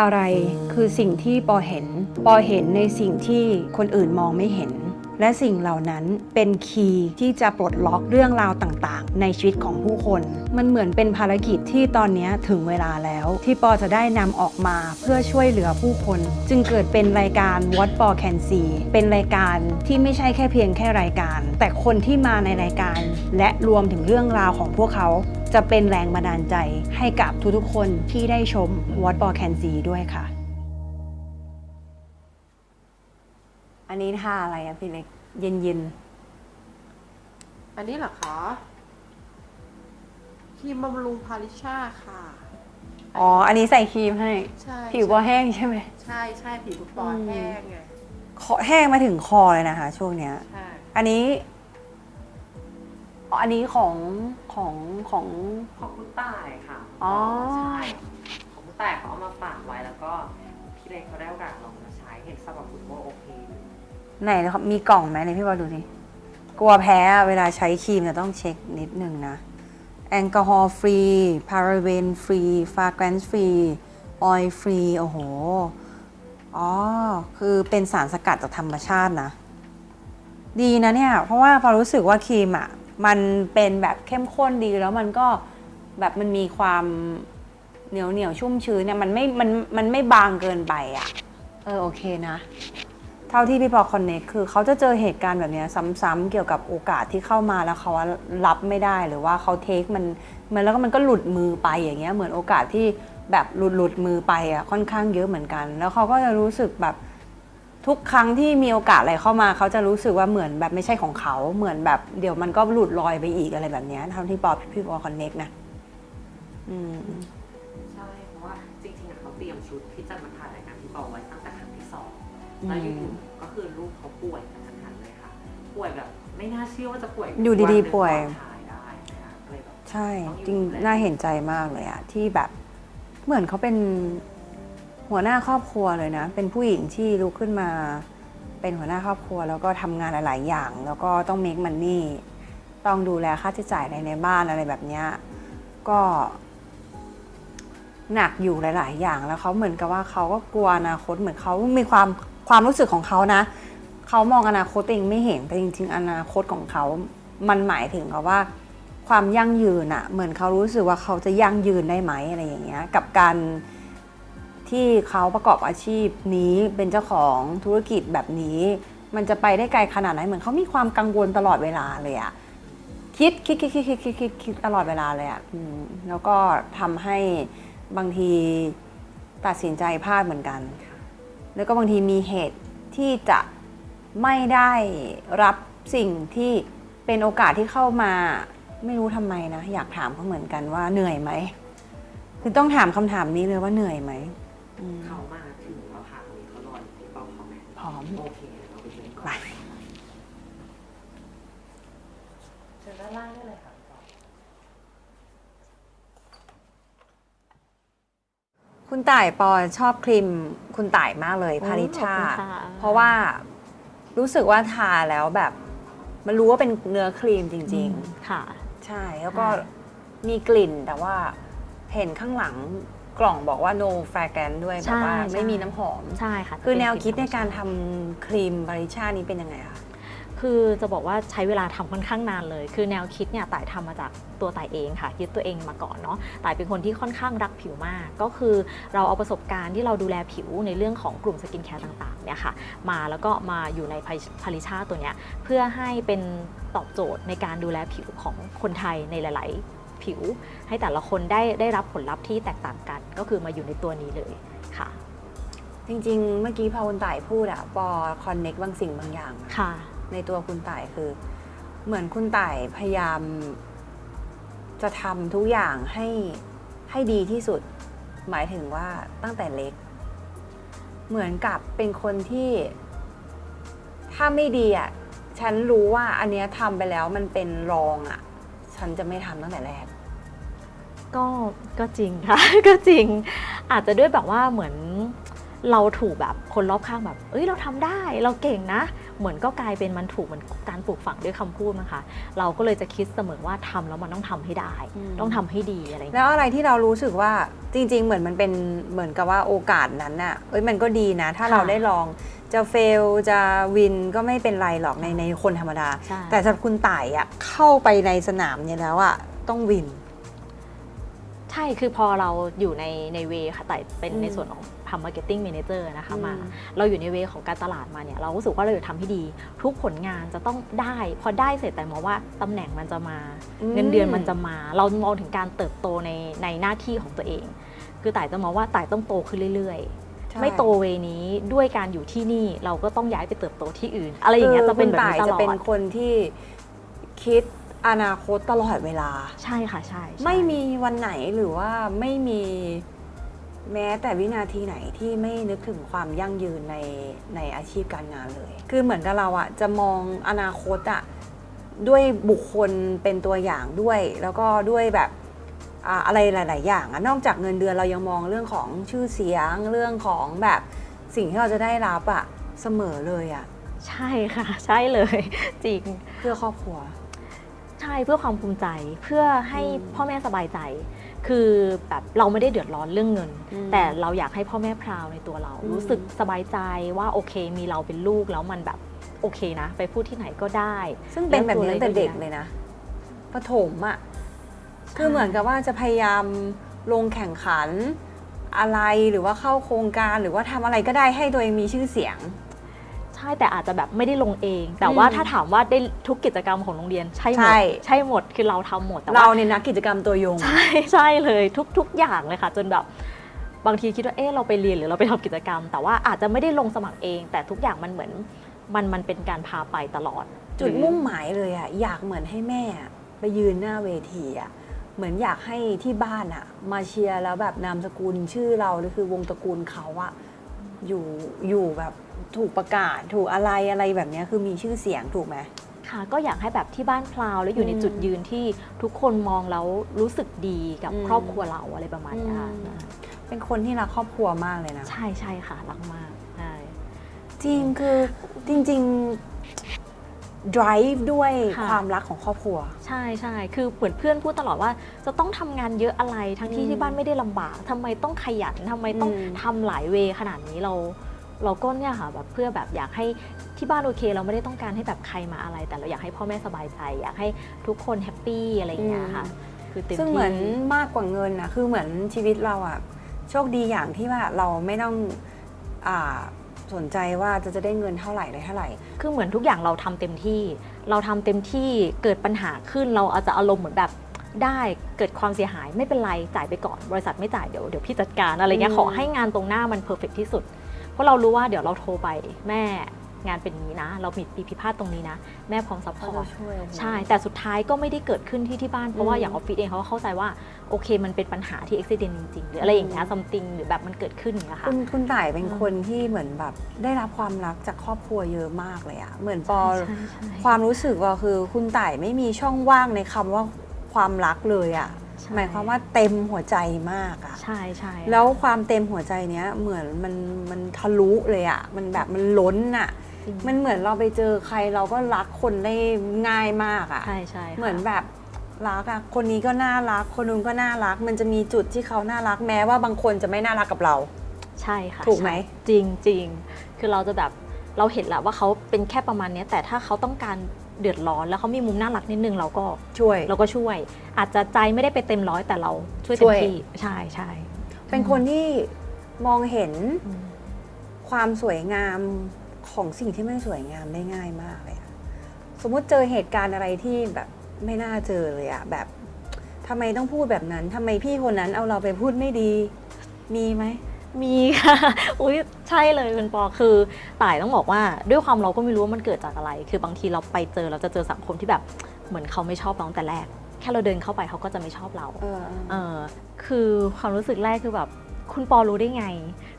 อะไรคือสิ่งที่ปอเห็น ปอเห็นในสิ่งที่คนอื่นมองไม่เห็น และสิ่งเหล่านั้นเป็นคีย์ที่จะปลดล็อกเรื่องราวต่างๆ ในชีวิตของผู้คน มันเหมือนเป็นภารกิจที่ตอนนี้ถึงเวลาแล้ว ที่ปอจะได้นำออกมาเพื่อช่วยเหลือผู้คน จึงเกิดเป็นรายการ What ปอ Can See เป็นรายการที่ไม่ใช่แค่เพียงแค่รายการ แต่คนที่มาในรายการ และรวมถึงเรื่องราวของพวกเขา จะเป็นแรงบันดาลใจให้กับทุกๆคนที่ได้ชม What ปอ Can See ด้วยค่ะ อันนี้ท่าอะไรอะพี่เล็ก เย็นอันนี้เหรอคะครีมบำรุงพาริชาค่ะๆอ๋อ อันนี้ใส่ครีมให้ ใช่ผิวปอแห้งใช่ไหม ใช่ใช่ผิวปออืมแห้งไงคอแห้งมาถึงคอเลยนะคะ ช่วงเนี้ย ใช่ อันนี้อ๋ออันนี้ของของของของคุณต่ายค่ะ อ๋อ ใช่ ของคุณต่ายเขาเอามาฝากไว้แล้วก็พี่เล็กเขาได้โอกาสลองมาใช้เห็นสำหรับคุณโมโอเคอยู่ ไหนนะครับมีกล่องไหมไหนพี่บอลดูสิกลัวแพ้เวลาใช้ครีมจะต้องเช็คนิดนึงนะ แอลกอฮอล์ฟรี พาราเบนฟรี ฟาแกรนซ์ฟรี ออยล์ฟรี โอ้โห อ๋อ คือเป็นสารสกัดจากธรรมชาตินะ ดีนะเนี่ย เพราะว่าพอรู้สึกว่าครีมอะ มันเป็นแบบเข้มข้นดีแล้วมันก็แบบมันมีความเหนียวเหนียวชุ่มชื้นเนี่ยมันไม่ มัน มันไม่บางเกินไปอะ เออโอเคนะ เท่าที่พี่พอคอนเนคคือเขาจะเจอเหตุการณ์แบบนี้ซ้ำๆเกี่ยวกับโอกาสที่เข้ามาแล้วเขารับไม่ได้หรือว่าเขาเทคมันมันแล้วก็มันก็หลุดมือไปอย่างเงี้ยเหมือนโอกาสที่แบบหลุดหลุดมือไปอะค่อนข้างเยอะเหมือนกัน แล้วเขาก็จะรู้สึกแบบทุกครั้งที่มีโอกาสอะไรเข้ามาเขาจะรู้สึกว่าเหมือนแบบไม่ใช่ของเขาเหมือนแบบเดี๋ยวมันก็หลุดลอยไปอีกอะไรแบบเนี้ยเท่าที่ปอพี่พอคอนเนคนะอืม แล้วอยู่ๆก็คือลูกเขาป่วยกระทันหันเลยค่ะ ป่วยแบบไม่น่าเชื่อว่าจะป่วยอยู่ดีๆป่วยนถ่ายได้นะคะก็เลยแบบ ใช่ จริงน่าเห็นใจมากเลยอะที่แบบเหมือนเขาเป็นหัวหน้าครอบครัวเลยนะ เป็นผู้หญิงที่ลุกขึ้นมา เป็นหัวหน้าครอบครัว แล้วก็ทำงานหลาย ๆ อย่าง แล้วก็ต้อง make money ต้องดูแลค่าใช้จ่ายในในบ้านอะไรแบบเนี้ยก็หนักอยู่หลาย ๆ อย่างแล้วเขาเหมือนกับว่าเขาก็กลัวอนาคตเหมือนเขามีความ ความรู้สึกของเขานะ เขามองอนาคตเองไม่เห็นแต่จริง ๆ อนาคตของเขา มันหมายถึงกับว่า ความยั่งยืนอะเหมือนเขารู้สึกว่าเขาจะยั่งยืนได้ไหมอะไรอย่างเงี้ยกับการที่เขาประกอบอาชีพนี้เป็นเจ้าของธุรกิจแบบนี้ มันจะไปได้ไกลขนาดไหนเหมือนเขามีความกังวลตลอดเวลาเลยอะคิดคิดคิดคิดคิดคิดคิดคิดตลอดเวลาเลยอะอแล้วก็ทำให้บางทีตัดสินใจพลาดเหมือนกัน แล้วก็บางทีมีเหตุที่จะไม่ได้รับสิ่งที่เป็นโอกาสที่เข้ามาไม่รู้ทำไมนะ อยากถามเขาเหมือนกันว่าเหนื่อยไหมคือต้องถามคำถามนี้เลยว่าเหนื่อยไหมอืม เขามาถึงแล้วค่ะวันนี้เขารออยู่ที่เป้าเขาแม่พร้อม โอเคเดี๋ยวเราไปเจอกันก่ไปอน เชิญด้านล่างได้เลยค่ะพี่ปอ คุณต่ายปอชอบครีมคุณต่ายมากเลยโอ้พาริชา ขอบคุณค่ะ เพราะว่ารู้สึกว่าทาแล้วแบบ มันรู้ว่าเป็นเนื้อครีมจริง ค่ะ ๆ ใช่แล้วก็ค่ะ มีกลิ่นแต่ว่าเห็นข้างหลังกล่องบอกว่า no fragrance ด้วยแบบว่าใช่ไม่มีน้ำหอม ใช่ค่ะคือจะเป็แนวคิดในการธรรมชทำครีมบริชานี้เป็นยังไงคะติ คือจะบอกว่าใช้เวลาทำค่อนข้างนานเลย คือแนวคิดเนี่ยต่ายทำมาจากตัวต่ายเองค่ะ ยึดตัวเองมาก่อนเนาะต่ายเป็นคนที่ค่อนข้างรักผิวมาก ก็คือเราเอาประสบการณ์ที่เราดูแลผิวในเรื่องของกลุ่มสกินแคร์ต่างๆเนี่ยค่ะ มาแล้วก็มาอยู่ในพาริชาตัวเนี้ยเพื่อให้เป็นตอบโจทย์ในการดูแลผิวของคนไทยในหลาย ๆ ผิว ให้แต่ละคนได้ได้รับผลลัพธ์ที่แตกต่างกัน ก็คือมาอยู่ในตัวนี้เลยค่ะ จริง ๆ เมื่อกี้พอคุณต่ายพูดอะปอคอนเน็กบางสิ่งบางอย่างอะค่ะ ในตัวคุณต่ายคือ เหมือนคุณต่ายพยายาม จะทำทุกอย่างให้ให้ดีที่สุด หมายถึงว่าตั้งแต่เล็ก เหมือนกับเป็นคนที่ ถ้าไม่ดีอะฉันรู้ว่าอันเนี้ยทำไปแล้วมันเป็นรองอะ ฉันจะไม่ทำตั้งแต่แรก ก็ก็จริงค่ะ ก็จริง อาจจะด้วยแบบว่าเหมือนเราถูกแบบคนรอบข้างแบบ เอ้ยเราทำได้เราเก่งนะ เหมือนก็กลายเป็นมันถูกเหมือนการปลูกฝังด้วยคำพูดนะคะ เราก็เลยจะคิดเสมอว่าทำแล้วมันต้องทำให้ได้อืมต้องทำให้ดีอะไรอย่างแล้เงี้ยวอะไรที่เรารู้สึกว่าจริง ๆ เหมือนมันเป็นเหมือนกับว่าโอกาสนั้นน่ะเอ้ยมันก็ดีนะ ถ้าเราได้ลองจะเฟลจะวินก็ไม่เป็นไรหรอกในในคนธรรมดาใช่แต่สำหรับคุณต่ายอะเข้าไปในสนามเนี่ยแล้วอะต้องวิน ใช่คือพอเราอยู่ในในเวค่ะแต่เป็นอืมในส่วนของ ทำ marketing manager นะคะมาอืมเราอยู่ในเวของการตลาดมาเนี่ยเรารู้สึกว่าเราอยากทำให้ดี ทุกผลงานจะต้องได้ พอได้เสร็จแต่มองว่าตำแหน่งมันจะมา เงินเดือนมันจะมา เรามองถึงการเติบโตในในหน้าที่ของตัวเอง คือต่ายจะมองว่าต่ายต้องโตขึ้นเรื่อยใช่ๆไม่โตเวนี้ด้วยการอยู่ที่นี่เราก็ต้องย้ายไปเติบโตที่อื่น อะไรอย่างเงี้ยคืจะเป็นคุณแบบต่ายนี้ตจะลอเป็นดคนที่คิดอนาคตตลอดเวลา ใช่ค่ะใช่ใช่ไม่มีวันไหนหรือว่าไม่มี แม้แต่วินาทีไหนที่ไม่นึกถึงความยั่งยืนในในอาชีพการงานเลย คือเหมือนกับเราอะจะมองอนาคตอะด้วยบุคคลเป็นตัวอย่างด้วย แล้วก็ด้วยแบบอ่าอะไรหลาย ๆ อย่างอะนอกจากเงินเดือนเรายังมองเรื่องของชื่อเสียงเรื่องของแบบสิ่งที่เราจะได้รับอะเสมอเลยอะใช่ค่ะ ใช่เลยจริงเพื่อครอบครัว ใช่เพื่อความภูมิใจเพื่อให้อืมพ่อแม่สบายใจ คือแบบเราไม่ได้เดือดร้อนเรื่องเงินอืมแต่เราอยากให้พ่อแม่พราวในตัวเราอืมรู้สึกสบายใจว่าโอเค มีเราเป็นลูกแล้วมันแบบโอเคนะ ไปพูดที่ไหนก็ได้ ซึ่งเป็นแบบนี้ตั้งแต่เด็กแล้วตัวเลยนะประถมอะคือเหมือนกับว่าจะพยายามลงแข่งขันอะไรหรือว่าเข้าโครงการหรือว่าทำอะไรก็ได้ให้ตัวเองมีชื่อเสียง ใช่แต่อาจจะแบบไม่ได้ลงเอง แต่ว่าอืมถ้าถามว่าได้ทุกกิจกรรมของโรงเรียนใช่หมใช่ดใช่หมดคือเราทำหมดแต่เราว่าเนี่ยนักกิจกรรมตัวยง ใช่ใช่เลยทุกทุกอย่างเลยค่ะ จนแบบบางทีคิดว่าเออเราไปเรียนหรือเราไปทำกิจกรรม แต่ว่าอาจจะไม่ได้ลงสมัครเอง แต่ทุกอย่างมันเหมือนมันมันเป็นการพาไปตลอดจุดมุ่งหมายเลยอะอยากเหมือนให้แม่อะไปยืนหน้าเวทีอะเหมือนอยากให้ที่บ้านอะมาเชียร์แล้วแบบนามสกุลชื่อเราหรือคือวงตระกูลเขาอะอยู่อยู่แบบ ถูกประกาศถูกอะไรอะไรแบบเนี้ยคือมีชื่อเสียงถูกไหม ค่ะก็อยากให้แบบที่บ้านพลาวแล้วอยู่ในอืมจุดยืนที่ทุกคนมองแล้วรู้สึกดีกับอืม ครอบครัวเราอะไรประมาณเนี้ยค่ะอืมเป็นคนที่รักครอบครัวมากเลยนะ ใช่ใช่ค่ะรักมากใช่ จริงคือจริงๆ drive ด้วยความรักของครอบครัว ใช่ใช่ คือเหมือนเพื่อนพูดตลอดว่าจะต้องทำงานเยอะอะไร ทั้งที่อืมที่บ้านไม่ได้ลำบาก ทำไมต้องขยัน ทำไมต้องอืม ทำหลายเวขนาดนี้เรา เราก็เนี่ยค่ะแบบเพื่อแบบอยากให้ที่บ้านโอเค เราไม่ได้ต้องการให้แบบใครมาอะไร แต่เราอยากให้พ่อแม่สบายใจ อยากให้ทุกคนแฮปปี้อะไรอย่างเงี้ยค่ะ คือเต็มที่ซึ่งเหมือนมากกว่าเงินนะคือเหมือนชีวิตเราอะโชคดีอย่างที่ว่าเราไม่ต้องอาสนใจว่าจะจะได้เงินเท่าไหร่ได้เท่าไหร่ คือเหมือนทุกอย่างเราทำเต็มที่ เราทำเต็มที่เกิดปัญหาขึ้นเราอาจจะอารมณ์เหมือนแบบได้เกิดความเสียหายไม่เป็นไรจ่ายไปก่อน บริษัทไม่จ่ายเดี๋ยวเดี๋ยวพี่จัดการอะไรเงี้ยอืมขอให้งานตรงหน้ามันเพอร์เฟกที่สุด เพราะเรารู้ว่าเดี๋ยวเราโทรไปแม่งานเป็นอย่างนี้นะ เรามีปีพิพาทตรงนี้นะ แม่พร้อมซัพพเขาอร์จะตช่วยใช่ แต่สุดท้ายก็ไม่ได้เกิดขึ้นที่ที่บ้าน เพราะว่าอืมอย่างออฟฟิศเองเขาก็เข้าใจว่า โอเคมันเป็นปัญหาที่อุบิเหตุจริงๆ หรืออะไรอย่างเงี้ยอืมซัมติงหรือแบบมันเกิดขึ้นอย่างเงี้ยค่ะคุณคุณต่ายเป็นอืมคนที่เหมือนแบบได้รับความรักจากครอบครัวเยอะมากเลยอะเหมือนปอใช่ใช่ความรู้สึกว่าคือคุณต่ายไม่มีช่องว่างในคำว่าความรักเลยอะใช่ หมายความว่าเต็มหัวใจมากอะใช่ใช่แล้วความเต็มหัวใจเนี้ยเหมือนมันมันทะลุเลยอะมันแบบมันล้นอะจริงมันเหมือนเราไปเจอใครเราก็รักคนได้ง่ายมากอะใช่ใช่ค่ะเหมือนแบบรักอะคนนี้ก็น่ารัก คนนู้นก็น่ารัก มันจะมีจุดที่เขาน่ารักแม้ว่าบางคนจะไม่น่ารักกับเรา ใช่ค่ะถูกไหมใช่จริงจริงคือเราจะแบบเราเห็นแหละว่าเขาเป็นแค่ประมาณเนี้ยแต่ถ้าเขาต้องการ เดือดร้อน แล้วเขามีมุมน่ารักนิดนึงเราก็ช่วย เราก็ช่วย อาจจะใจไม่ได้ไปเต็มร้อยแต่เราช่วยช่เต็มวยที่ใช่ใช่เป็นคนที่มองเห็นอืมความสวยงามของสิ่งที่ไม่สวยงามได้ง่ายมากเลยอะสมมุติเจอเหตุการณ์อะไรที่แบบไม่น่าเจอเลยอะแบบทำไมต้องพูดแบบนั้นทำไมพี่คนนั้นเอาเราไปพูดไม่ดี มีไหม มีค่ะ อุ้ยใช่เลยคุณปอคือต่ายต้องบอกว่า ด้วยความเราก็ไม่รู้ว่ามันเกิดจากอะไร คือบางทีเราไปเจอเราจะเจอสังคมที่แบบเหมือนเขาไม่ชอบเราตั้งแต่แรก แค่เราเดินเข้าไปเขาก็จะไม่ชอบเราเออเออคือความรู้สึกแรกคือแบบคุณปอรู้ได้ไง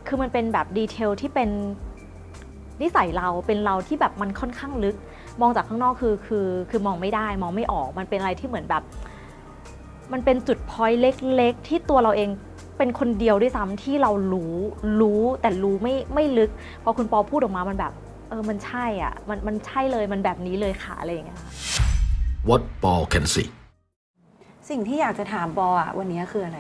คือมันเป็นแบบดีเทลที่เป็นนิสัยเราเป็นเราที่แบบมันค่อนข้างลึก มองจากข้างนอกคือคือคือมองไม่ได้มองไม่ออกมันเป็นอะไรที่เหมือนแบบ มันเป็นจุดพอยต์เล็ก ๆ ที่ตัวเราเอง เป็นคนเดียวด้วยซ้ำที่เรารู้รู้แต่รู้ไม่ไม่ลึก พอคุณปอพูดออกมามันแบบเออมันใช่อะมันมันใช่เลยมันแบบนี้เลยค่ะอะไรอย่างเงี้ยค่ะ What Paul can see. สิ่งที่อยากจะถามปออะวันนี้คืออะไร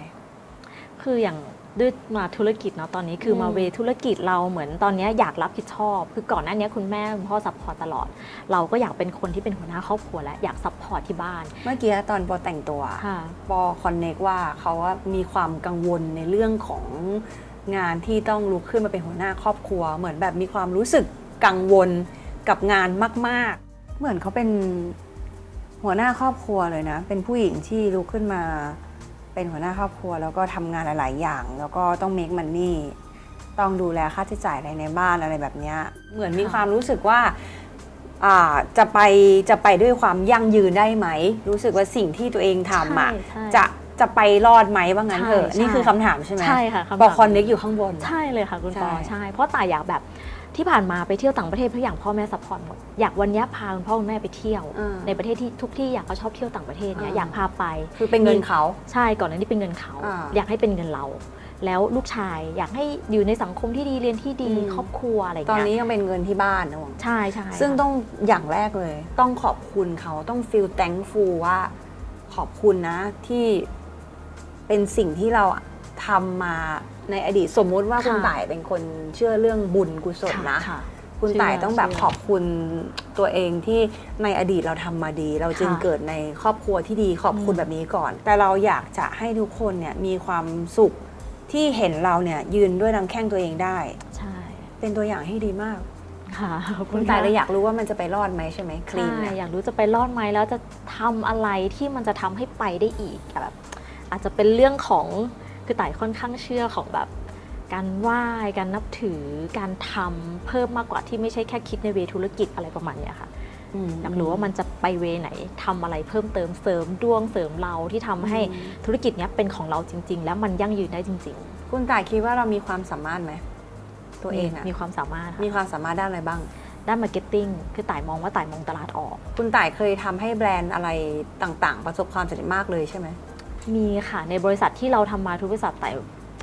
คืออย่าง ด้วยมาธุรกิจเนาะตอนนี้คืออมมาเวธุรกิจเราเหมือนตอนเนี้ยอยากรับผิดชอบ คือก่อนหน้านี้คุณแม่คุณพ่อซัพพอร์ตตลอด เราก็อยากเป็นคนที่เป็นหัวหน้าครอบครัวแล้วอยากซัพพอร์ตที่บ้าน เมื่อกี้ตอนปอแต่งตัวค่ะปอคอนเน c กว่าเขาว่ามีความกังวลในเรื่องของงานที่ต้องลุกขึ้นมาเป็นหัวหน้าครอบครัว เหมือนแบบมีความรู้สึกกังวลกับงานมาก ๆ เหมือนเขาเป็นหัวหน้าครอบครัวเลยนะ เป็นผู้หญิงที่ลุกขึ้นมา เป็นหัวหน้าครอบครัว แล้วก็ทำงานหลาย ๆ อย่าง แล้วก็ต้อง make money ต้องดูแลค่าใช้จ่ายอะไรในบ้านอะไรแบบเนี้ยเหมือนมีค่ะความรู้สึกว่าอ่าจะไปจะไปด้วยความยั่งยืนได้ไหม รู้สึกว่าสิ่งที่ตัวเองทำอะใช่ใช่ จะจะไปรอดไหมว่างั้นเถอะใช่นี่คือใช่คำถามใช่ไหมใช่ค่ะคำถาม บอกคอนเน็กอยู่ข้างบน ใช่เลยค่ะคุณปอใช่ ใช่ เพราะตายอยากแบบ ที่ผ่านมาไปเที่ยวต่างประเทศทุกอย่างพ่อแม่ซัพพอร์ตหมดอยากวันเนี้ยพาคุณพ่อคุณแม่ไปเที่ยวอ่าในประเทศที่ทุกที่อยากเขาชอบเที่ยวต่างประเทศเนี่ยอ่าอยากพาไป คือเป็นเงินเขาใช่ก่อนหน้านี้เป็นเงินเขาอ่าอยากให้เป็นเงินเรา แล้วลูกชายอยากให้อยู่ในสังคมที่ดีเรียนที่ดีอืมครอบครัวอะไรอย่างตอนเงี้ยนี้ยังเป็นเงินที่บ้านนะหวังใช่ใช่ซึ่งค่ะต้องอย่างแรกเลย ต้องขอบคุณเขาต้อง feel thankful ว่าขอบคุณนะที่เป็นสิ่งที่เรา ทำมาในอดีตสมมุติว่าคุณต่ายเป็นคนเชื่อเรื่องบุญกุศลนะค่ะคุณเชื่อต่ายต้องแบบเชื่อขอบคุณตัวเองที่ในอดีตเราทำมาดี เราจึงค่ะเกิดในครอบครัวที่ดีขอบคุณอืมแบบนี้ก่อน แต่เราอยากจะให้ทุกคนเนี่ยมีความสุขที่เห็นเราเนี่ยยืนด้วยลำแข้งตัวเองได้ ใช่ เป็นตัวอย่างที่ดีมากค่ะขอบคุณะต่ายเลยอยากรู้ว่ามันจะไปรอดไหมใช่ไหมคลีนใช่เนี่ยอยากรู้จะไปรอดไหมแล้วจะทำอะไรที่มันจะทำให้ไปได้อีกแบบอาจจะเป็นเรื่องของ คือต่ายค่อนข้างเชื่อของแบบการไหว้การนับถือการทำเพิ่มมากกว่าที่ไม่ใช่แค่คิดในเวธุรกิจอะไรประมาณเนี้ยค่ะมอยากรู้ว่ามันจะไปเวไหนทำอะไรเพิ่มเติมเสริมดวงเสริมเราที่ทำให้ธุรกิจเนี้ยเป็นของเราจริง ๆ แล้วมันยั่งยืนได้จริงคุณต่ายคิดว่าเรามีความสามารถไหมๆตัวเองอะมีความสามารถค่ะมีความสามารถด้านอะไรบ้าง ด้านมาร์เก็ตติ้งคือต่ายมองว่าต่ายมองตลาดออก คุณต่ายเคยทำให้แบรนด์อะไรต่าง ๆ ประสบความสำเร็จมากเลยใช่ไหม มีค่ะในบริษัทที่เราทำมาทุกบริษัทแต่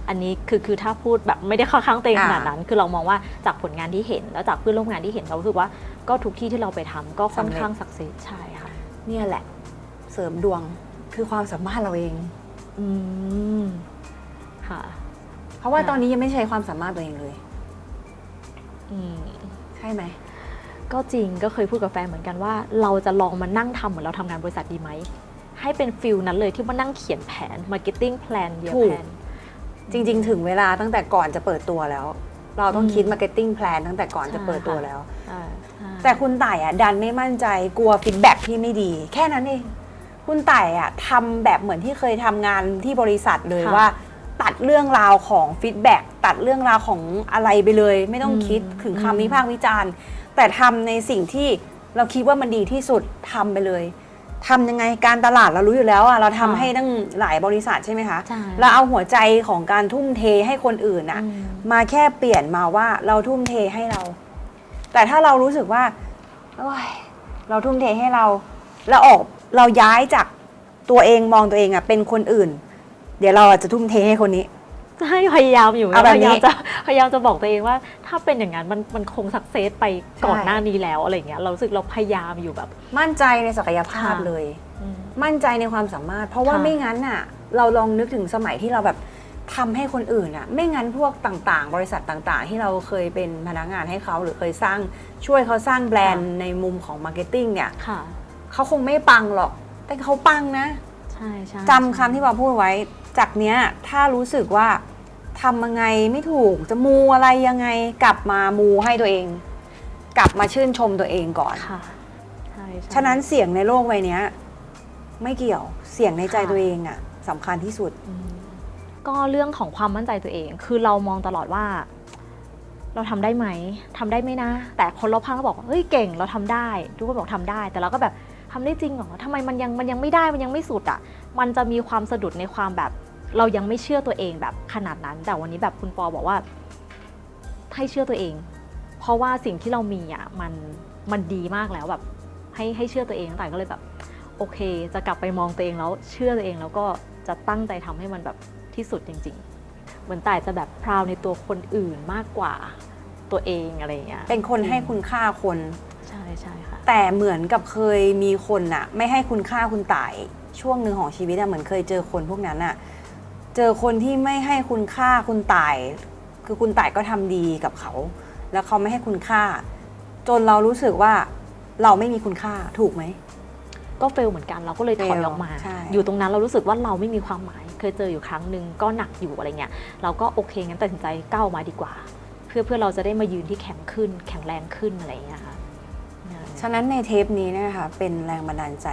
อันนี้คือคือถ้าพูดแบบไม่ได้เข้าข้างตัวเองขนาดนั้น คือเรามองว่าจากผลงานที่เห็น แล้วจากเพื่อนร่วมงานที่เห็นเรารู้สึกว่าก็ทุกที่ที่เราไปทำก็ค่อนข้างสักเซสใช่ค่ะ เนี่ยแหละเสริมดวงคือความสามารถเราเองอืมค่ะ เพราะว่าค่ะตอนนี้ยังไม่ใช้ความสามารถตัวเองเลยอืมใช่ไหมก็จริงก็เคยพูดกับแฟนเหมือนกันว่า เราจะลองมานั่งทำเหมือนเราทำงานบริษัทดีไหม ให้เป็นฟิลนั้นเลยที่มานั่งเขียนแผน marketing plan เดียถูก แผน จริง ๆ ถึงเวลาตั้งแต่ก่อนจะเปิดตัวแล้ว เราต้องอืมคิด marketing plan ตั้งแต่ก่อนจะเปิดตัวใช่ค่ะแล้ว อ่าใช่แต่คุณต่ายอะดันไม่มั่นใจกลัวฟีดแบ็ที่ไม่ดี แค่นั้นเองคุณต่ายอะทำแบบเหมือนที่เคยทำงานที่บริษัทเลยค่ะ ว่า ตัดเรื่องราวของฟีดแบ็ตัดเรื่องราวของอะไรไปเลย ไม่ต้องอืมคิดถึงอืมคำวิพากษ์วิจารณ์ แต่ทำในสิ่งที่เราคิดว่ามันดีที่สุดทำไปเลย ทำยังไงการตลาดเรารู้อยู่แล้วอะเราทำให้ตั้งหลายบริษัทใช่ไหมคะใช่เราเอาหัวใจของการทุ่มเทให้คนอื่นอะอืม มาแค่เปลี่ยนมาว่าเราทุ่มเทให้เรา แต่ถ้าเรารู้สึกว่าโอ๊ยเราทุ่มเทให้เราแล้วออกเราย้ายจากตัวเองมองตัวเองอะเป็นคนอื่น เดี๋ยวเราอาจจะทุ่มเทให้คนนี้ ใช่พยายามอยู่เอาแบบพนี้ยายามจะพยายามจะบอกตัวเองว่า ถ้าเป็นอย่างนั้นมันมันคงสักเซสไปก่อนใช่ หน้านี้แล้วอะไรอย่างเงี้ยเรารู้สึกเราพยายามอยู่แบบ มั่นใจในศักยภาพค่ะ เลย อืม มั่นใจในความสามารถ เพราะว่าค่ะ ไม่งั้นน่ะ เราลองนึกถึงสมัยที่เราแบบทำให้คนอื่นน่ะ ไม่งั้นพวกต่างๆ บริษัทต่างๆ ที่เราเคยเป็นพนักงานให้เขาหรือเคยสร้างช่วยเขาสร้างแบรนด์ในมุมของมาร์เก็ตติ้งเนี่ยค่ะ เขาคงไม่ปังหรอก แต่เขาปังนะใช่ใช่จำคำที่ปอพูดไว้ จากเนี้ยถ้ารู้สึกว่าทำยังไงไม่ถูกจะมูอะไรยังไงกลับมามูให้ตัวเอง กลับมาชื่นชมตัวเองก่อน ค่ะใช่ใช่ ฉะนั้นเสียงในโลกใบเนี้ย ไม่เกี่ยวเสียงในใจค่ะ ตัวเองอะสำคัญที่สุด อืมก็เรื่องของความมั่นใจตัวเอง คือเรามองตลอดว่า เราทำได้ไหมทำได้ไหมนะ แต่คนรอบข้างก็บอกว่าเฮ้ยเก่งเราทำได้ ทุกคนบอกทำได้ แต่เราก็แบบทำได้จริงเหรอทำไมมันยังมันยังไม่ได้มันยังไม่สุดอะ มันจะมีความสะดุดในความแบบ เรายังไม่เชื่อตัวเองแบบขนาดนั้น แต่วันนี้แบบคุณปอบอกว่าให้เชื่อตัวเอง เพราะว่าสิ่งที่เรามีอะมันมันดีมากแล้วแบบให้ให้เชื่อตัวเองแต่ก็เลยแบบ โอเค จะกลับไปมองตัวเองแล้วเชื่อตัวเองแล้วก็จะตั้งใจทำให้มันแบบที่สุดจริง ๆ เหมือนแต่จะแบบพราวในตัวคนอื่นมากกว่าตัวเองอะไรอย่างเงี้ยเป็นคนให้คุณค่าคนใช่ใช่ค่ะแต่เหมือนกับเคยมีคนอะไม่ให้คุณค่าคุณต่าย ช่วงหนึ่งของชีวิตอะเหมือนเคยเจอคนพวกนั้นอะเจอคนที่ไม่ให้คุณค่าคุณต่าย คือคุณต่ายก็ทำดีกับเขา แล้วเขาไม่ให้คุณค่า จนเรารู้สึกว่าเราไม่มีคุณค่าถูกไหมก็เฟลเหมือนกันเราก็เลยถอย fail ออกมาใช่อยู่ตรงนั้นเรารู้สึกว่าเราไม่มีความหมาย เคยเจออยู่ครั้งหนึ่งก็หนักอยู่อะไรเงี้ยเราก็โอเคงั้นตัดสินใจก้าวมาดีกว่า เพื่อเพื่อเราจะได้มายืนที่แข็งขึ้น แข็งแรงขึ้นอะไรอย่างเงี้ยค่ะนั่นฉะนั้นในเทปนี้เนยนะคะเป็นแรงบันดาลใจ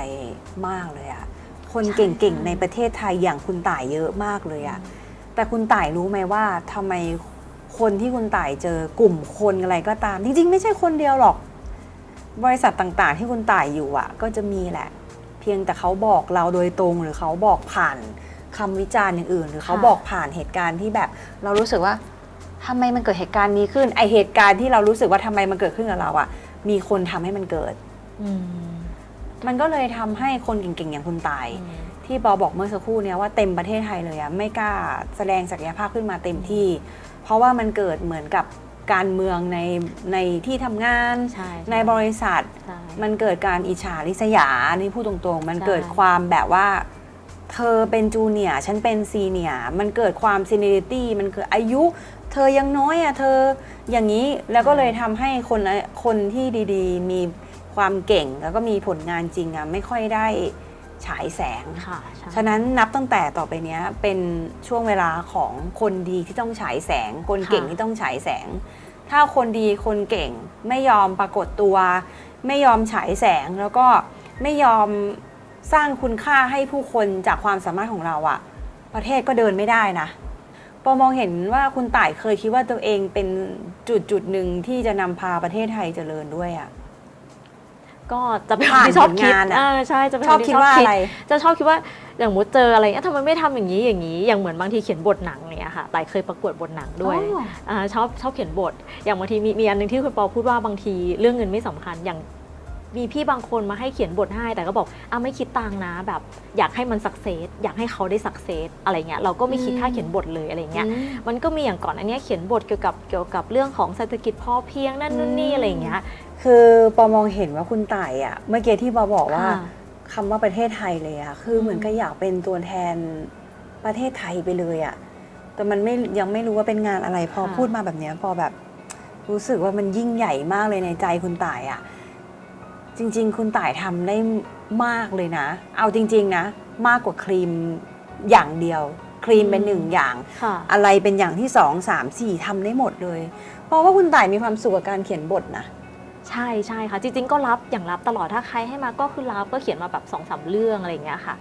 มากเลยอะ คนใช่เก่งใช่ๆในประเทศไทยอย่างคุณต่ายเยอะมากเลยอะแต่คุณต่ายรู้ไหมว่าทำไมคนที่คุณต่ายเจอกลุ่มคนอะไรก็ตาม จริงๆ ไม่ใช่คนเดียวหรอก บริษัทต่างๆ ที่คุณต่ายอยู่อะก็จะมีแหละ เพียงแต่เขาบอกเราโดยตรงหรือเขาบอกผ่านคำวิจารณ์อย่างอื่น หรือเขาบอกผ่านเหตุการณ์ที่แบบ เรารู้สึกว่าทำไมมันเกิดเหตุการณ์นี้ขึ้นไอเหตุการณ์ที่เรารู้สึกว่าทำไมมันเกิดขึ้นกับเราอะมีคนทำให้มันเกิด อื มมันก็เลยทำให้คนเก่งๆ อย่างคุณตายอืมที่บอบอกเมื่อสักครู่เนี้ยว่าเต็มประเทศไทยเลยอะไม่กล้าแสดงศักยภาพขึ้นมาเต็มที่ เพราะว่ามันเกิดเหมือนกับการเมืองในในที่ทำงานใช่ในบริษัทใช่มันเกิดการอิจฉาริษยาอันนี่พูดตรงๆ มันใช่เกิดความแบบว่า เธอเป็นจูเนียร์ฉันเป็นซีเนียร์มันเกิดความซีเนียริตี้มันเกิดอายุ เธอยังน้อยอะเธออย่างนี้แล้วก็เลยทำให้คนคนที่ดี ๆ มี ความเก่งแล้วก็มีผลงานจริงอะไม่ค่อยได้ฉายแสง ค่ะใช่ฉะนั้นนับตั้งแต่ต่อไปเนี้ยเป็นช่วงเวลาของคนดีที่ต้องฉายแสง คนเก่งที่ต้องฉายแสง ถ้าคนดีคนเก่งไม่ยอมปรากฏตัว ไม่ยอมฉายแสงแล้วก็ไม่ยอมสร้างคุณค่าให้ผู้คนจากความสามารถของเราอะประเทศก็เดินไม่ได้นะปอมองเห็นว่าคุณต่ายเคยคิดว่าตัวเองเป็นจุดจุดหนึ่งที่จะนำพาประเทศไทยเจริญด้วยอะ ก็จะเป็นคผ่านนที่ชอบคิดผลงานอะอ่าใช่จะเป็นชอบนที่คิดว่าอะไร จะชอบคิดว่าอย่างมุดเจออะไรเอ๊ะทำไมไม่ทำอย่างนี้อย่างนี้ อย่างเหมือนบางทีเขียนบทหนังเนี่ยค่ะแต่เคยประกวดบทหนังด้วยอ๋ออ่าชอบชอบเขียนบท อย่างบางทีมีมีอันหนึงที่คุณปอพูดว่าบางทีเรื่องเงินไม่สำคัญอย่างมีพี่บางคนมาให้เขียนบทให้ แต่ก็บอกอะไม่คิดตังค์นะแบบ อยากให้มันสักเซสอยากให้เขาได้สักเซสอะไรเงี้ยเราก็ไม่คิดค่าเขียนบทเลยอะไรเงี้ยอืมมันก็มีอย่างก่อนอันเนี้ยเขียนบทเกี่ยวกับเกี่ยวกับเรื่องของเศรษฐกิจพอเพียงนั่นนู่นนี่อะไรเงี้ย คือปอมองเห็นว่าคุณต่ายอะเมื่อกี้ที่ปอบอกว่าค่ะคำว่าประเทศไทยเลยอะคือเหมือนกับอยากเป็นตัวแทนประเทศไทยไปเลยอะแต่มันไม่ยังไม่รู้ว่าเป็นงานอะไรพอค่ะพูดมาแบบเนี้ยพอแบบรู้สึกว่ามันยิ่งใหญ่มากเลยในใจคุณต่ายอะจริง ๆ คุณต่ายทำได้มากเลยนะ เอาจริง ๆ นะ มากกว่าครีมอย่างเดียว ครีมเป็นหนึ่งอย่างค่ะอะไรเป็นอย่างที่สองสามสี่ทำได้หมดเลย เพราะว่าคุณต่ายมีความสุขกับการเขียนบทนะ ใช่ใช่ค่ะ จริง ๆ ก็รับอย่างรับตลอดถ้าใครให้มาก็คือรับก็เขียนมาแบบสองสามเรื่องอะไรอย่างเงี้ยค่ะ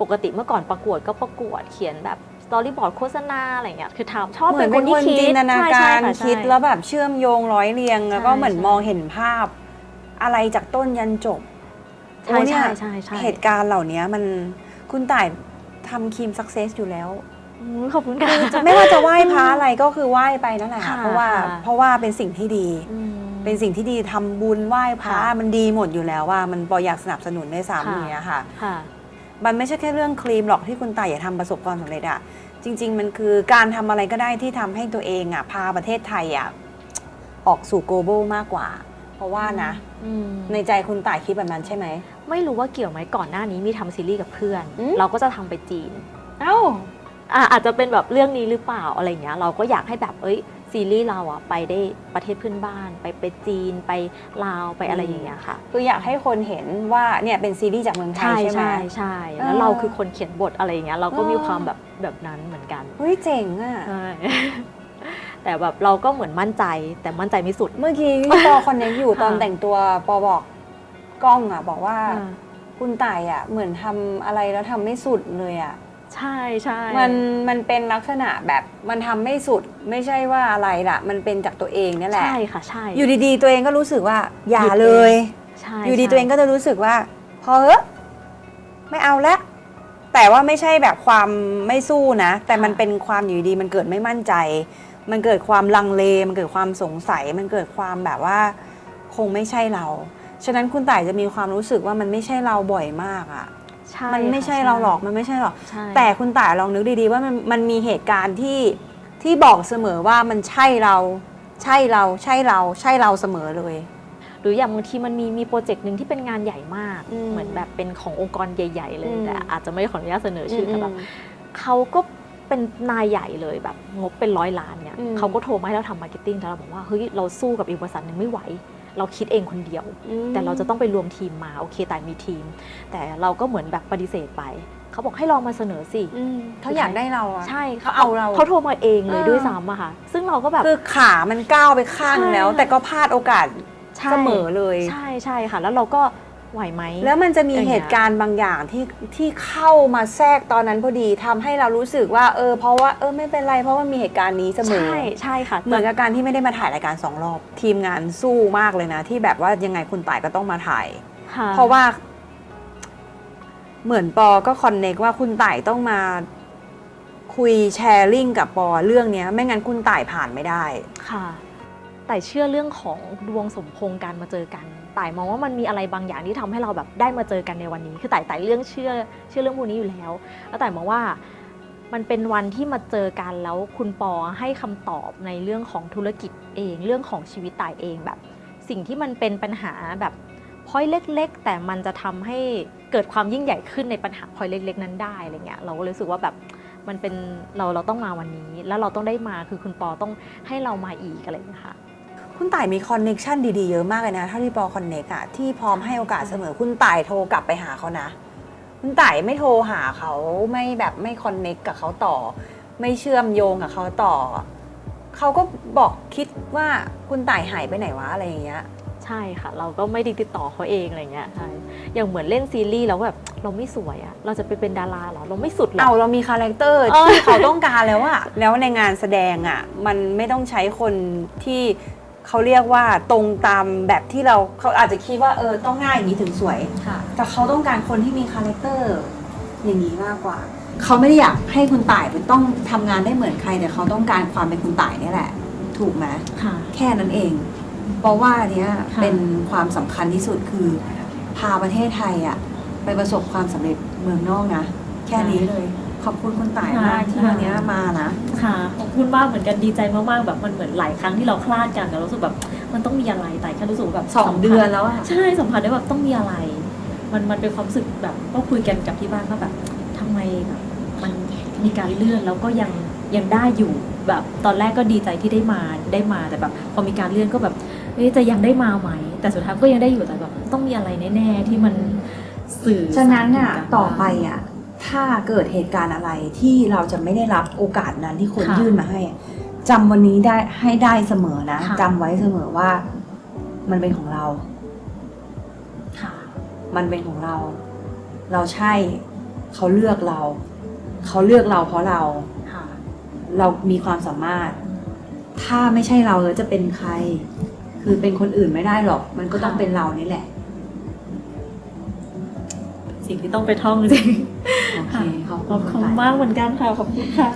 ปกติเมื่อก่อนประกวดก็ประกวดเขียนแบบสตอรี่บอร์ดโฆษณาอะไรเงี้ยคือทำชอบเหมืเป็อนนคเป็นนที่คนคิดจินตนาใช่กาใช่รค่ะคิดใช่ แล้วแบบเชื่อมโยงร้อยเรียง แล้วก็ใช่เหมือนใช่ มองเห็นภาพ อะไรจากต้นยันจบใช่โอ้เนี่ยใช่ใช่ใช่เหตุการณ์เหล่านี้มันคุณต่ายทำครีมสักเซสอยู่แล้ว อืมขอบคุณค่ะจะไม่ว่าจะไหว้พระอะไรก็คือไหว้ไปนั่นแหละค่ะค่ะเพราะว่าค่ะ เพราะว่าเป็นสิ่งที่ดี อืม เป็นสิ่งที่ดีทำบุญไหว้พระค่ะ มันดีหมดอยู่แล้วว่ามันปออยากสนับสนุนในสามค่ะเนี้ยค่ะ ค่ะ มันไม่ใช่แค่เรื่องครีมหรอกที่คุณตายอยากทำประสบความสำเร็จอะจริง ๆ มันคือการทำอะไรก็ได้ที่ทำให้ตัวเองอะพาประเทศไทยอะออกสู่ global มากกว่า เพราะว่านะ อืมในใจคุณต่ายคิดแบบนั้นใช่ไหม ไม่รู้ว่าเกี่ยวไหมก่อนหน้านี้มีทำซีรีส์กับเพื่อน อืม เราก็จะทำไปจีน เอ้า อะอาจจะเป็นแบบเรื่องนี้หรือเปล่าอะไรเงี้ยเราก็อยากให้แบบเอ้ย ซีรีส์เราอะไปได้ประเทศเพื่อนบ้าน ไปไปจีนไปลาวไปอะไรอย่างเงี้ยค่ะ คืออยากให้คนเห็นว่าเนี่ยเป็นซีรีส์จากเมืองไทยใช่ใช่ไหมใช่ใช่แล้วเออเราคือคนเขียนบทอะไรอย่างเงี้ยเราก็มีเออความแบบแบบนั้นเหมือนกันเฮ้ยเจ๋งอะใช่แต่แบบเราก็เหมือนมั่นใจแต่มั่นใจไม่สุด เมื่อกี้พี่ปอคอนเนคอยู่ค่ะตอนแต่งตัวปอบอกกล้องอะบอกว่าอ่าคุณต่ายอะเหมือนทำอะไรแล้วทำไม่สุดเลยอะ ใช่ใช่มันมันเป็นลักษณะแบบมันทำไม่สุดไม่ใช่ว่าอะไรล่ะ มันเป็นจากตัวเองเนี่ยแหละใช่ค่ะใช่อยู่ดีๆ ตัวเองก็รู้สึกว่าอย่าหยุดเองเลยใช่อยู่ดีใช่ตัวเองก็จะรู้สึกว่า พอเถอะไม่เอาแล้วแต่ว่าไม่ใช่แบบความไม่สู้นะ แต่มันเป็นความอยู่ดีมันเกิดไม่มั่นใจ มันเกิดความลังเล มันเกิดความสงสัย มันเกิดความแบบว่า คงไม่ใช่เรา ฉะนั้นคุณต่ายจะมีความรู้สึกว่ามันไม่ใช่เราบ่อยมากอะ่ะ ใช่มันไม่ค่ะใช่เราหรอกมันไม่ใช่หรอก ใช่แต่คุณต่ายลองนึกดีๆ ว่ามันมันมีเหตุการณ์ที่ที่บอกเสมอว่ามันใช่เรา ใช่เราใช่เราใช่เราเสมอเลย หรืออย่างบางทีมันมีมีโปรเจกต์หนึ่งที่เป็นงานใหญ่มาก อืมเหมือนแบบเป็นขององค์กรใหญ่ ๆ เลยอืม แต่อาจจะไม่ขออนุญาตเสนอชื่ออแต่แบบมเขาก็เป็นนายใหญ่เลยแบบงบเป็นร้อยล้านเนี่ยอืม เขาก็โทรมาให้เราทำมาร์เก็ตติ้งแต่เราบอกว่าเฮ้ยเราสู้กับอีกบริษัทหนึ่งไม่ไหว เราคิดเองคนเดียวอืมแต่เราจะต้องไปรวมทีมมาโอเคแต่มีทีม แต่เราก็เหมือนแบบปฏิเสธไป เขาบอกให้ลองมาเสนอสิอืมเขาอยากได้เราอะใช่เขาเอาเราเขาโทรมาเองเลยเออด้วยซ้ำอะค่ะ ซึ่งเราก็แบบคือขามันก้าวไปข้างใช่แล้ว แต่ก็พลาดโอกาสใช่เสมอเลย ใช่ใช่ค่ะ แล้วเราก็ ไหวไหม แล้วมันจะมีอย่างเงี้เหยตุการณ์บางอย่างที่ที่เข้ามาแทรกตอนนั้นพอดีทำให้เรารู้สึกว่าเออเพราะว่าเออไม่เป็นไรเพราะว่ามีเหตุการณ์นี้เสมอ ใช่ใช่ค่ะ เหมือนกับการที่ไม่ได้มาถ่ายรายการสองรอบ ทีมงานสู้มากเลยนะ ที่แบบว่ายังไงคุณต่ายก็ต้องมาถ่ายค่เพราะว่า เหมือนปอก็คอนเน็กว่าคุณต่ายต้องมาคุยแชร์ลิงกับปอเรื่องเนี้ย ไม่งั้นคุณต่ายผ่านไม่ได้ค่ะ แต่เชื่อเรื่องของดวงสมพงษ์การมาเจอกันต่ายมองว่ามันมีอะไรบางอย่างที่ทำให้เราแบบได้มาเจอกันในวันนี้ คือต่ายต่ายเรื่องเชื่อเชื่อเรื่องพวกนี้อยู่แล้ว แล้วต่ายมองว่ามันเป็นวันที่มาเจอกันแล้วคุณปอให้คำตอบในเรื่องของธุรกิจเองเรื่องของชีวิตต่ายเองแบบ สิ่งที่มันเป็นปัญหาแบบพอยเล็ก ๆ แต่มันจะทำให้เกิดความยิ่งใหญ่ขึ้นในปัญหาพอยเล็ก ๆ นั้นได้อะไรเงี้ยเราก็เลยรู้สึกว่าแบบมันเป็นเราเราต้องมาวันนี้ แล้วเราต้องได้มาคือคุณปอต้องให้เรามาอีกอะไรอย่ค่ะ คุณต่ายมีคอนเน็ชันดีๆ เยอะมากเลยนะเท่าที่ปอคอนเน็กอะที่พร้อมให้โอกาสเสมอคุณต่ายโทรกลับไปหาเขานะ คุณต่ายไม่โทรหาเขาไม่แบบไม่คอนเน็กกับเขาต่อ ไม่เชื่อมโยงกับเขาต่อ เขาก็บอกคิดว่าคุณต่ายหายไปไหนวะอะไรอย่างเงี้ยใช่ค่ะ เราก็ไม่ได้ติดต่อเขาเองอะไรเงี้ยใช่อย่างเหมือนเล่นซีรีส์แล้วแบบเราไม่สวยอะเราจะไปเป็นดาราเหรอเราไม่สุดหรอเอาเรามีคาแรคเตอร์เออที่เขาต้องการแล้วอะแล้วในงานแสดงอะมันไม่ต้องใช้คนที่ เขาเรียกว่าตรงตามแบบที่เราเขาอาจจะคิดว่าเออต้องง่ายอย่างนี้ถึงสวย ค่ะ แต่เขาต้องการคนที่มีคาแรคเตอร์อย่างนี้มากกว่า เขาไม่ได้อยากให้คุณต่ายเป็นต้องทำงานได้เหมือนใครแต่เขาต้องการความเป็นคุณต่ายเนี่ยแหละ ถูกไหมค่ะ แค่นั้นเอง เพราะว่าอันเนี้ยค่ะ เป็นความสำคัญที่สุดคือพาประเทศไทยอะไปประสบความสำเร็จเมืองนอกนะ แค่นี้เลย ขอบคุณคุณต่ายมากที่วันเนี้ยมานะค่ะขอบคุณมากเหมือนกันดีใจมากๆแบบมันเหมือนหลายครั้งที่เราคลาดกันแต่เรารู้สึกแบบมันต้องมีอะไรแต่แค่รู้สึกว่าแบบสองสัมผัสเดือนแล้วอะใช่สัมผัสได้แบบต้องมีอะไร มันมันเป็นความรู้สึกแบบก็คุยกันกับที่บ้านว่าแบบทำไมแบบมันมีการเลื่อนแล้วก็ยังยังได้อยู่แบบตอนแรกก็ดีใจที่ได้มาได้มาแต่แบบพอมีการเลื่อนก็แบบเอ๊ะจะยังได้มาไหม แต่สุดท้ายก็ยังได้อยู่แต่แบบต้องมีอะไรแน่ๆที่มันสื่อฉะนั้นอะสารถึงกันต่อไปอะ ถ้าเกิดเหตุการณ์อะไรที่เราจะไม่ได้รับโอกาสนั้นที่คนค่ะยื่นมาให้อะจำวันนี้ได้ให้ได้เสมอนะค่ะ จำไว้เสมอว่า มันเป็นของเรา ค่ะ มันเป็นของเรา เราใช่เขาเลือกเรา เขาเลือกเราเพราะเรา ค่ะเรามีความสามารถ ถ้าไม่ใช่เราแล้วจะเป็นใคร คือเป็นคนอื่นไม่ได้หรอก มันก็ต้องค่ะเป็นเรานี่แหละ สิ่งที่ต้องไปท่องจริงโอเคขอบขอบคุคุณณต่ายมากเหมือนกันค่ะขอบคุณค่ะ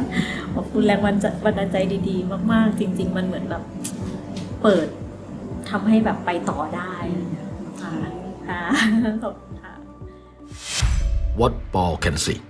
ขอบคุณแรงบันดาบันดาลใจดีๆ มาก ๆ จริง ๆ มันเหมือนแบบเปิดทำให้แบบไปต่อได้ค่ะค่ะขอบคุณค่ะ What Ball Can See